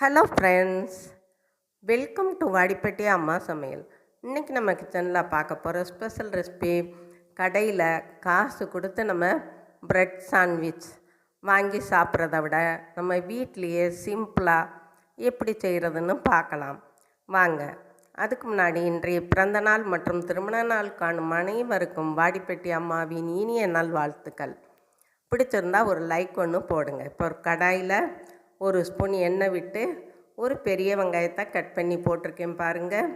Hello friends welcome to Vadipatti அம்மா சமையல் இன்றைக்கி நம்ம கிச்சனில் பார்க்க போகிற ஸ்பெஷல் ரெசிபி கடையில் காசு கொடுத்து நம்ம ப்ரெட் சாண்ட்விச் வாங்கி சாப்பிட்றத விட நம்ம வீட்லேயே சிம்பிளாக எப்படி செய்கிறதுன்னு பார்க்கலாம். வாங்க அதுக்கு முன்னாடி இன்றைய பிறந்த நாள் மற்றும் திருமண நாள் காணும் அனைவருக்கும் வாடிப்பட்டி அம்மாவின் இனிய நாள் வாழ்த்துக்கள் பிடிச்சிருந்தா ஒரு லைக் ஒன்று போடுங்க. இப்போ ஒரு கடாயில் ஒரு ஸ்பூன் எண்ணெய் விட்டு ஒரு பெரிய வெங்காயத்தை கட் பண்ணி போட்டிருக்கேன் பாருங்கள்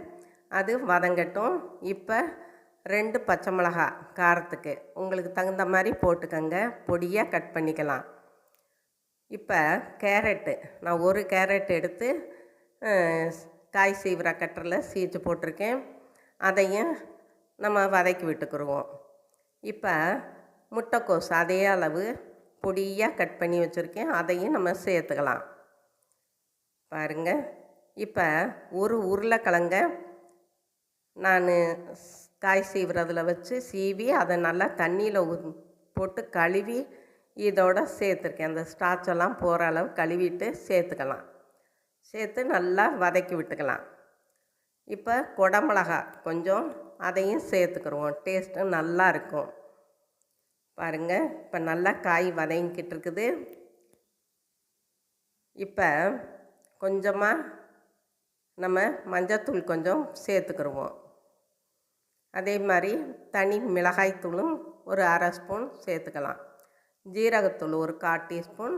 அது வதங்கட்டும். இப்போ ரெண்டு பச்சை மிளகா காரத்துக்கு உங்களுக்கு தகுந்த மாதிரி போட்டுக்கோங்க. பொடியாக கட் பண்ணிக்கலாம். இப்போ கேரட்டு நான் ஒரு கேரட் எடுத்து காய் சீவிர கட்டரில் சீச்சு போட்டிருக்கேன். அதையும் நம்ம வதக்கி விட்டுக்குருவோம். இப்போ முட்டைக்கோஸ் அதே அளவு பொடியாக கட் பண்ணி வச்சுருக்கேன். அதையும் நம்ம சேர்த்துக்கலாம். பாருங்கள் இப்போ ஒரு உருளைக்கிழங்க நான் காய் சீவுறதுல வச்சு சீவி அதை நல்லா தண்ணியில் போட்டு கழுவி இதோட சேர்த்துருக்கேன். அந்த ஸ்டார்ச் எல்லாம் போகிற அளவு கழுவிட்டு சேர்த்துக்கலாம். சேர்த்து நல்லா வதக்கி விட்டுக்கலாம். இப்போ குடமிளகா கொஞ்சம் அதையும் சேர்த்துக்கிடுவோம் டேஸ்ட்டும் நல்லா இருக்கும். பாருங்கள் இப்போ நல்லா காய் வதங்கிக்கிட்டு இருக்குது இப்போ கொஞ்சமாக நம்ம மஞ்சத்தூள் கொஞ்சம் சேர்த்துக்கிருவோம். அதே மாதிரி தனி மிளகாய்த்தூளும் ஒரு அரை ஸ்பூன் சேர்த்துக்கலாம். ஜீரகத்தூள் ஒரு கால் டீஸ்பூன்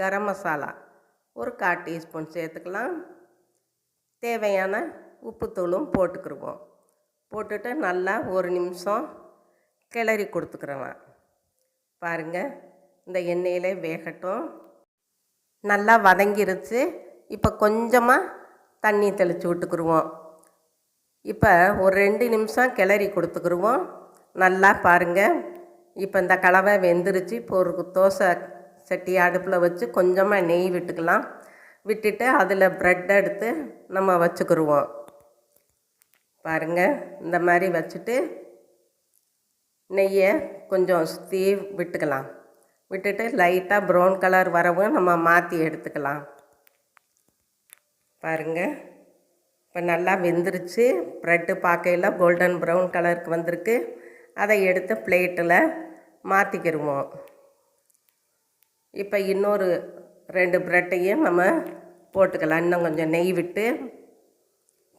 கரம் மசாலா ஒரு கால் டீஸ்பூன் சேர்த்துக்கலாம். தேவையான உப்புத்தூளும் போட்டுக்கிடுவோம் போட்டுட்டு நல்லா ஒரு நிமிஷம் கிளறி கொடுத்துக்கிறலாம் பாருங்கள் இந்த எண்ணெயில் வேகட்டும். நல்லா வதங்கிருச்சு. இப்போ கொஞ்சமாக தண்ணி தெளித்து விட்டுக்குருவோம். இப்போ ஒரு ரெண்டு நிமிஷம் கிளறி கொடுத்துக்குருவோம். நல்லா பாருங்கள் இப்போ இந்த கலவை வெந்துருச்சு. இப்போ ஒரு தோசை சட்டி அடுப்பில் வச்சு கொஞ்சமாக நெய் விட்டுக்கலாம். விட்டுட்டு அதில் ப்ரெட் எடுத்து நம்ம வச்சுக்கிருவோம். பாருங்கள் இந்த மாதிரி வச்சுட்டு நெய்யை கொஞ்சம் சுற்றி விட்டுக்கலாம். விட்டுட்டு லைட்டாக ப்ரௌன் கலர் வரவும் நம்ம மாற்றி எடுத்துக்கலாம். பாருங்கள் இப்போ நல்லா வெந்துருச்சு. ப்ரெட்டு பார்க்கையில் கோல்டன் ப்ரௌன் கலருக்கு வந்திருக்கு. அதை எடுத்து பிளேட்டில் மாற்றிக்கிருவோம் இப்போ இன்னொரு ரெண்டு ப்ரெட்டையும் நம்ம போட்டுக்கலாம். இன்னும் கொஞ்சம் நெய் விட்டு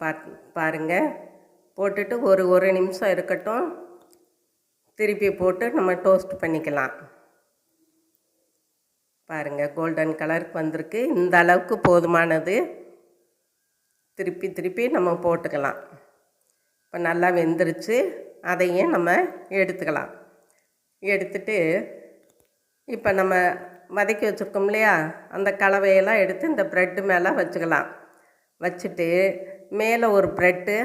பா பாருங்கள் போட்டுட்டு ஒரு ஒரு நிமிஷம் இருக்கட்டும். திருப்பி போட்டு நம்ம டோஸ்ட் பண்ணிக்கலாம். பாருங்கள் கோல்டன் கலருக்கு வந்திருக்கு. இந்த அளவுக்கு போதுமானது. திருப்பி திருப்பி நம்ம போட்டுக்கலாம். இப்போ நல்லா வெந்துருச்சு. அதையும் நம்ம எடுத்துக்கலாம். எடுத்துட்டு இப்போ நம்ம வதக்கி வச்சுருக்கோம் இல்லையா? அந்த கலவையெல்லாம் எடுத்து இந்த ப்ரெட்டு மேலே வச்சுக்கலாம். வச்சுட்டு மேலே ஒரு ப்ரெட்டு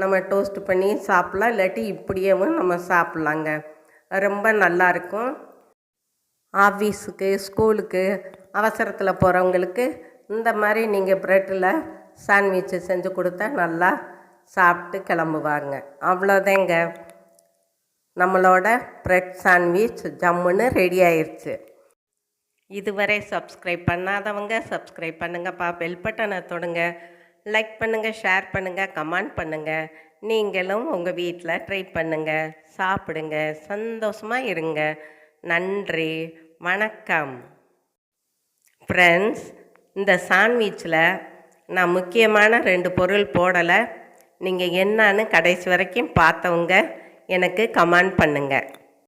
நம்ம டோஸ்ட் பண்ணி சாப்பிட்லாம். இல்லாட்டி இப்படியேவும் நம்ம சாப்பிட்லாங்க. ரொம்ப நல்லாயிருக்கும். ஆஃபீஸுக்கு ஸ்கூலுக்கு அவசரத்தில் போகிறவங்களுக்கு இந்த மாதிரி நீங்கள் ப்ரெட்டில் சாண்ட்விட்சு செஞ்சு கொடுத்தா நல்லா சாப்பிட்டு கிளம்புவாங்க. அவ்வளோதாங்க. நம்மளோட ப்ரெட் சாண்ட்விச் ஜம்முன்னு ரெடி ஆயிடுச்சு இதுவரை சப்ஸ்கிரைப் பண்ணாதவங்க சப்ஸ்கிரைப் பண்ணுங்கப்பா. பெல் பட்டனை தொடுங்க. லைக் பண்ணுங்கள் ஷேர் பண்ணுங்கள் கமெண்ட் பண்ணுங்கள் நீங்களும் உங்கள் வீட்டில் ட்ரை பண்ணுங்கள் சாப்பிடுங்க சந்தோஷமாக இருங்க. நன்றி வணக்கம். ஃப்ரெண்ட்ஸ் இந்த சாண்ட்விச்சில் நான் முக்கியமான ரெண்டு பொருள் போடலை. நீங்கள் என்னன்னு கடைசி வரைக்கும் பார்த்தவங்க எனக்கு கமெண்ட் பண்ணுங்கள்